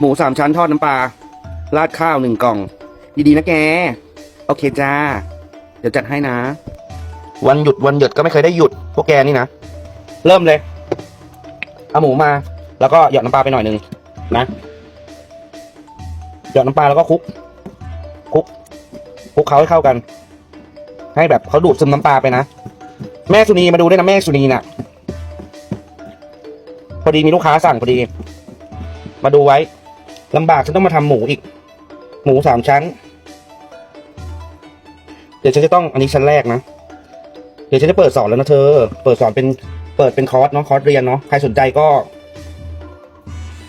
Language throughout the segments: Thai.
หมูสามชั้นทอดน้ำปลาราดข้าวหนึ่งกล่อง ดีๆนะแก โอเคจ้า เดี๋ยวจัดให้นะ วันหยุดวันหยุดก็ไม่เคยได้หยุด พวกแกนี่นะ เริ่มเลย เอาหมูมา แล้วก็หยอดน้ำปลาไปหน่อยหนึ่งนะหยอดน้ำปลาแล้วก็คลุกคลุกคลุกเขาให้เข้ากัน ให้แบบเขาดูดซึมน้ำปลาไปนะ แม่สุนีมาดูด้วยนะแม่สุนีน่ะพอดีมีลูกค้าสั่งพอดี มาดูไว้ ลำบากฉันต้องมาทำหมูอีก หมูสามชั้น เดี๋ยวฉันจะต้องอันนี้ชั้นแรกนะ เดี๋ยวฉันจะเปิดสอนแล้วนะเธอ เปิดสอนเป็นเปิดเป็นคอร์สเนาะคอร์สเรียนเนาะใครสนใจก็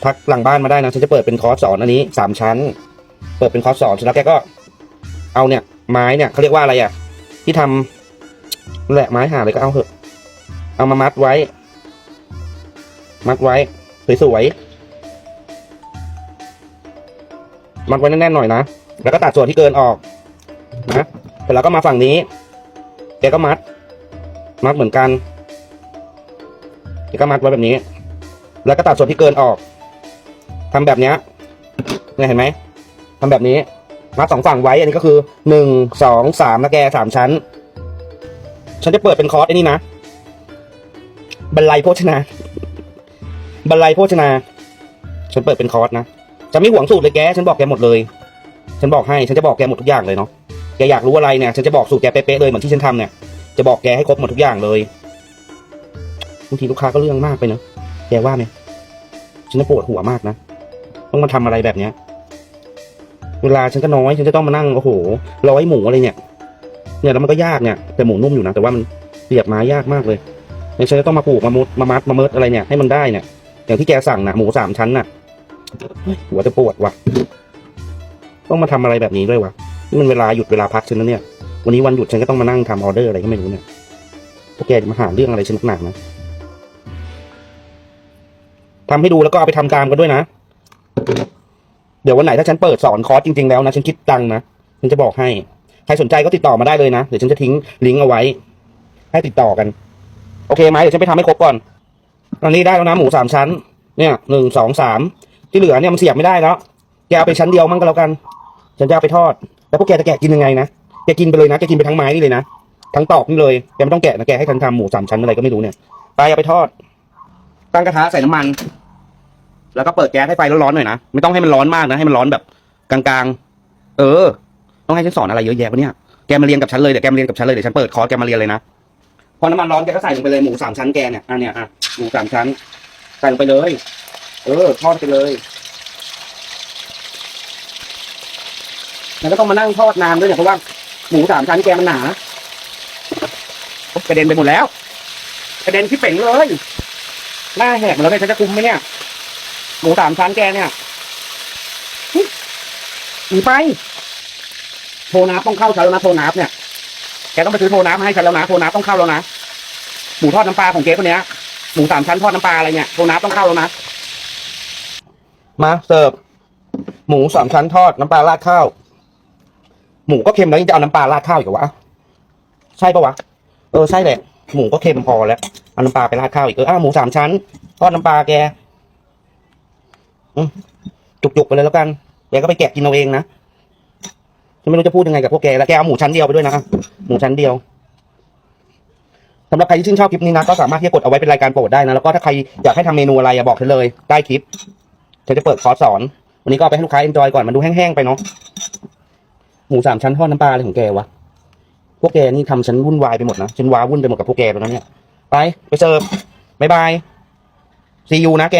ทักหลังบ้านมาได้นะฉันจะเปิดเป็นคอร์สสอนอันนี้สามชั้น เปิดเป็นคอร์สสอนเสร็จแล้วแกก็ เอาเนี่ย ไม้เนี่ยเขาเรียกว่าอะไรอะ ที่ทำนั่นแหละไม้หาเลยก็เอาเถอะ เอามามัดไว้ มัดไว้สวยๆ มัดไว้แน่นๆหน่อยนะ แล้วก็ตัดส่วนที่เกินออกนะเสร็จแล้วก็มาฝั่งนี้ แกก็มัด มัดเหมือนกันแกก็มัดไว้แบบนี้ แล้วก็ตัดส่วนที่เกินออกทำแบบเนี้ยเนี่ยเห็นไหมทำแบบนี้ มัดสองฝั่งไว้ อันนี้ก็คือหนึ่งสองสามนะแกสามชั้น ฉันจะเปิดเป็นคอร์สไอ้นี่นะบรรลัยโภชนาบรรลัยโภชนา ฉันเปิดเป็นคอร์สนะ จะไม่หวงสูตรเลยแก ฉันบอกแกหมดเลย ฉันบอกให้ ฉันจะบอกแกหมดทุกอย่างเลยเนาะ แกอยากรู้อะไรเนี่ย ฉันจะบอกสูตรแกเป๊ะๆเลยเหมือนที่ฉันทำเนี่ย จะบอกแกให้ครบหมดทุกอย่างเลยบางทีลูกค้าก็เรื่องมากไปเนอะแกว่าไหมฉันจะปวดหัวมากนะ ต้องมาทำอะไรแบบเนี้ย เวลาฉันก็น้อย ฉันจะต้องมานั่งโอ้โหร้อยหมูอะไรเนี่ย เนี่ยแล้วมันก็ยากเนี่ย แต่หมูนุ่มอยู่นะ แต่ว่ามันเสียบม้ยากมากเลยเนี่ยฉันจะต้องมาปลูกมามุดมามัดมาเมิดอะไรเนี่ยให้มันได้เนี่ย อย่างที่แกสั่งนะหมูสามชั้นน่ะ หัวจะปวดว่ะ ต้องมาทำอะไรแบบนี้ด้วยวะนี่มันเวลาหยุดเวลาพักฉันนะเนี่ย วันนี้วันหยุดฉันก็ต้องมานั่งทำออเดอร์อะไรก็ไม่รู้เนี่ยพวกแกจะมาหาเรื่องอะไรฉันหนักหนานะทำให้ดูแล้วก็เอาไปทำตามกันด้วยนะ เดี๋ยววันไหนถ้าฉันเปิดสอนคอร์สจริงๆแล้วนะฉันคิดตังนะฉันจะบอกให้ ใครสนใจก็ติดต่อมาได้เลยนะ เดี๋ยวฉันจะทิ้งลิงก์เอาไว้ ให้ติดต่อกัน โอเคไหมเดี๋ยวฉันไปทำให้ครบก่อนตอนนี้ได้แล้วนะหมูสามชั้น เนี่ยหนึ่งสองสาม ที่เหลือเนี่ยมันเสียบไม่ได้แล้ว แกเอาไปชั้นเดียวมั่งก็แล้วกัน ฉันจะเอาไปทอด แล้วพวกแกจะแกะกินยังไงนะ แกกินไปเลยนะ แกกินไปทั้งไม้นี่เลยนะ ทั้งตอกนี่เลย แกไม่ต้องแกะนะ แกให้ฉันทำหมูสามชั้นอะไรก็ไม่รู้เนี่ย ไปเอาไปทอด ตั้งกระทะใส่น้ำมัน แล้วก็เปิดแก๊สให้ไฟร้อนๆหน่อยนะ ไม่ต้องให้มันร้อนมากนะ ให้มันร้อนแบบกลางๆ เออ ต้องให้ฉันสอนอะไรเยอะแยะวะเนี่ย แกมาเรียนกับฉันเลยเดี๋ยวแกมาเรียนกับฉันเลยเดี๋ยวฉันเปิดคอร์สแกมาเรียนเลยนะ พอน้ำมันร้อนแกก็ใส่ลงไปเลยหมูสามชั้นแกเนี่ย อะเนี่ยอะหมูสามชั้น ใส่ลงไปเลย เออ ทอดไปเลยแล้วก็ต้องมานั่งทอดนานด้วยเนี่ยเพราะว่าหมูสามชั้นแกมันหนากระเด็นไปหมดแล้วกระเด็นที่เป่งเลยหน้าแหกแล้วเนี่ยฉันจะคุมไหมเนี่ย หมูสามชั้นแกเนี่ยหนีไป โทรนับต้องเข้าฉันแล้วนะโทรนับเนี่ยแกต้องไปซื้อโทรนับมาให้ฉันแล้วนะโทรนับต้องเข้าแล้วนะหมูทอดน้ำปลาของเจ๊คนเนี้ยหมูสามชั้นทอดน้ำปลาอะไรเนี่ยโทรนับต้องเข้าแล้วนะ มาเสิร์ฟหมูสามชั้นทอดน้ำปลาราดข้าว หมูก็เค็มแล้วยังจะเอาน้ำปลาราดข้าวอีกเหรอวะใช่ปะวะเออใช่แหละหมูก็เค็มพอแล้วเอาน้ำปลาไปราดข้าวอีกเอออ้าวหมูสามชั้นทอดน้ำปลาแกจุกๆไปเลยแล้วกันแกก็ไปแกะกินเอาเองนะฉันไม่รู้จะพูดยังไงกับพวกแกแล้วแกเอาหมูชั้นเดียวไปด้วยนะหมูชั้นเดียวสำหรับใครที่ชื่นชอบคลิปนี้นะก็สามารถที่จะกดเอาไว้เป็นรายการโปรดได้นะแล้วก็ถ้าใครอยากให้ทำเมนูอะไรอย่าบอกฉันเลยใต้คลิป ฉันจะเปิดคอร์สสอน วันนี้ก็เอาไปให้ลูกค้าเอ็นจอยก่อนมันดูแห้งๆไปเนาะหมูสามชั้นทอดน้ำปลาอะไรของแกวะพวกแกนี่ทำฉันวุ่นวายไปหมดนะฉันว้าวุ่นไปหมดกับพวกแกแล้วนเนี่ย ไป ไปเสิร์ฟบ๊ายบายซียูนะแก